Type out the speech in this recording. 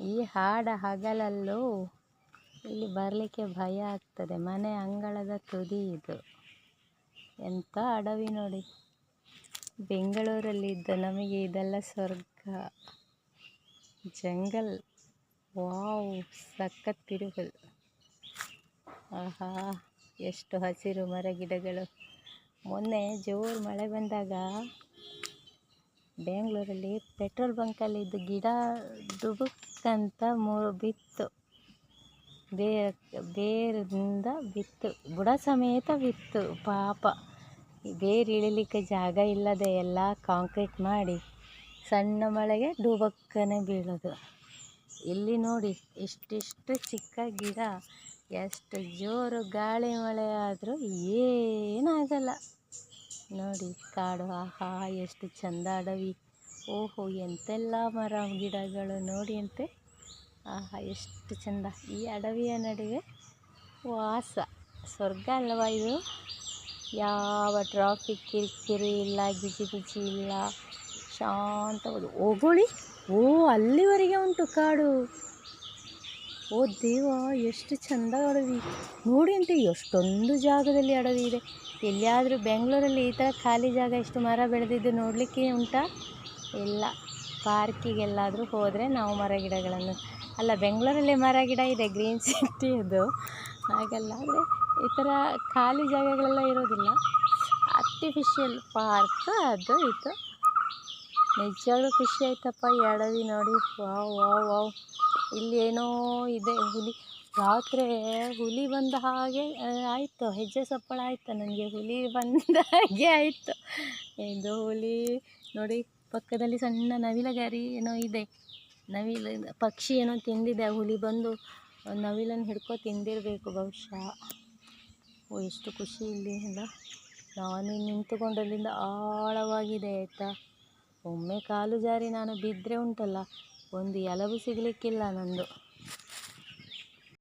ಈ ಹಾಡ ಹಗಲಲ್ಲೂ ಇಲ್ಲಿ ಬರಲಿಕ್ಕೆ ಭಯ ಆಗ್ತದೆ. ಮನೆ ಅಂಗಳದ ತುದಿ ಇದು. ಎಂಥ ಅಡವಿ ನೋಡಿ. ಬೆಂಗಳೂರಲ್ಲಿದ್ದ ನಮಗೆ ಇದೆಲ್ಲ ಸ್ವರ್ಗ. ಜಂಗಲ್. ವಾವ್, ಸಖತ್ ತಿರುಗಲ್. ಆಹಾ, ಎಷ್ಟು ಹಸಿರು ಮರ ಗಿಡಗಳು. ಮೊನ್ನೆ ಜೋರು ಮಳೆ ಬಂದಾಗ ಬೆಂಗಳೂರಲ್ಲಿ ಪೆಟ್ರೋಲ್ ಬಂಕಲ್ಲಿದ್ದು ಗಿಡ ಗಿಡ ಡುಬುಕ್ಕಂತ ಮೂರು ಬಿತ್ತು. ಬೇ ಬೇರಿಂದ ಬಿತ್ತು. ಬುಡ ಸಮೇತ ಬಿತ್ತು. ಪಾಪ. ಬೇರು ಇಳಿಲಿಕ್ಕೆ ಜಾಗ ಇಲ್ಲದೆ ಎಲ್ಲ ಕಾಂಕ್ರೀಟ್ ಮಾಡಿ ಸಣ್ಣ ಮಳೆಗೆ ಡೂಬಕ್ಕನೆ ಬೀಳೋದು. ಇಲ್ಲಿ ನೋಡಿ, ಇಷ್ಟಿಷ್ಟು ಚಿಕ್ಕ ಗಿಡ, ಎಷ್ಟು ಜೋರು ಗಾಳಿ ಮಳೆ ಆದರೂ ಏನಾಗಲ್ಲ. ನೋಡಿ, ಕಾಡು, ಆಹಾ, ಎಷ್ಟು ಚಂದ ಅಡವಿ. ಓಹೋ, ಎಂತೆಲ್ಲ ಮರ, ಗಿಡಗಳು ನೋಡಿ ಅಂತೆ. ಆಹಾ, ಎಷ್ಟು ಚಂದ. ಈ ಅಡವಿಯ ನಡುವೆ ವಾಸ. ಸ್ವರ್ಗ ಅಲ್ಲವಾ ಇದು? ಯಾವ ಟ್ರಾಫಿಕ್ ಕಿರಿಕಿರಿ ಇಲ್ಲ, ಗಿಜಿ ಗಿಜಿ ಇಲ್ಲ. ಶಾಂತವಾದ ಹೋಗೋಳಿ ಓ ಅಲ್ಲಿವರೆಗೆ ಉಂಟು ಕಾಡು. ಓ, ದೇವ, ಎಷ್ಟು ಚಂದ ಅಡವಿ. ನೋಡಿ ಅಂತ, ಎಷ್ಟೊಂದು ಜಾಗದಲ್ಲಿ ಅಡವಿ ಇದೆ. ಎಲ್ಲಿಯಾದರೂ ಬೆಂಗಳೂರಲ್ಲಿ ಈ ಥರ ಖಾಲಿ ಜಾಗ ಇಷ್ಟು ಮರ ಬೆಳೆದಿದ್ದು ನೋಡಲಿಕ್ಕೆ ಉಂಟಾ? ಇಲ್ಲ. ಪಾರ್ಕಿಗೆಲ್ಲಾದರೂ ಹೋದರೆ ನಾವು ಮರ ಗಿಡಗಳನ್ನು. ಅಲ್ಲ, ಬೆಂಗಳೂರಲ್ಲಿ ಮರ ಗಿಡ ಇದೆ, ಗ್ರೀನ್ ಸಿಟಿ ಅದು. ಹಾಗಲ್ಲ ಆದರೆ ಈ ಥರ ಖಾಲಿ ಜಾಗಗಳೆಲ್ಲ ಇರೋದಿಲ್ಲ. ಆರ್ಟಿಫಿಷಿಯಲ್ ಪಾರ್ಕ್ ಅದು ಇತ್ತು ನಿಜವಾಗ್ಲೂ ಖುಷಿ ಆಯ್ತಪ್ಪ ಎಡವಿ ನೋಡಿ. Wow wow wow. ಇಲ್ಲಿ ಏನೋ ಇದೆ ಹುಲಿ. ರಾತ್ರಿ ಹುಲಿ ಬಂದ ಹಾಗೆ ಆಯಿತು. ಹೆಜ್ಜೆ ಸಪ್ಪಳ ಆಯಿತು. ನನಗೆ ಹುಲಿ ಬಂದ ಹಾಗೆ ಆಯಿತು. ಇದು ಹುಲಿ. ನೋಡಿ. ಪಕ್ಕದಲ್ಲಿ ಸಣ್ಣ ನವಿಲಗಾರಿ ಏನೋ ಇದೆ. ನವಿಲ ಪಕ್ಷಿ ಏನೋ ತಿಂದಿದೆ ಹುಲಿ ಬಂದು ನವಿಲನ್ನು ಹಿಡ್ಕೊ ತಿಂದಿರಬೇಕು ಬಹುಶಃ. ಓ, ಎಷ್ಟು ಖುಷಿ ಇಲ್ಲಿ ಎಲ್ಲ. ನಾನು ನಿಂತುಕೊಂಡಲ್ಲಿಂದ ಆಳವಾಗಿದೆ ಆಯಿತಾ. ಒಮ್ಮೆ ಕಾಲು ಜಾರಿ ನಾನು ಬಿದ್ದರೆ ಉಂಟಲ್ಲ, ಒಂದು ಎಲಬು ಸಿಗಲಿಕ್ಕಿಲ್ಲ ನಂದು.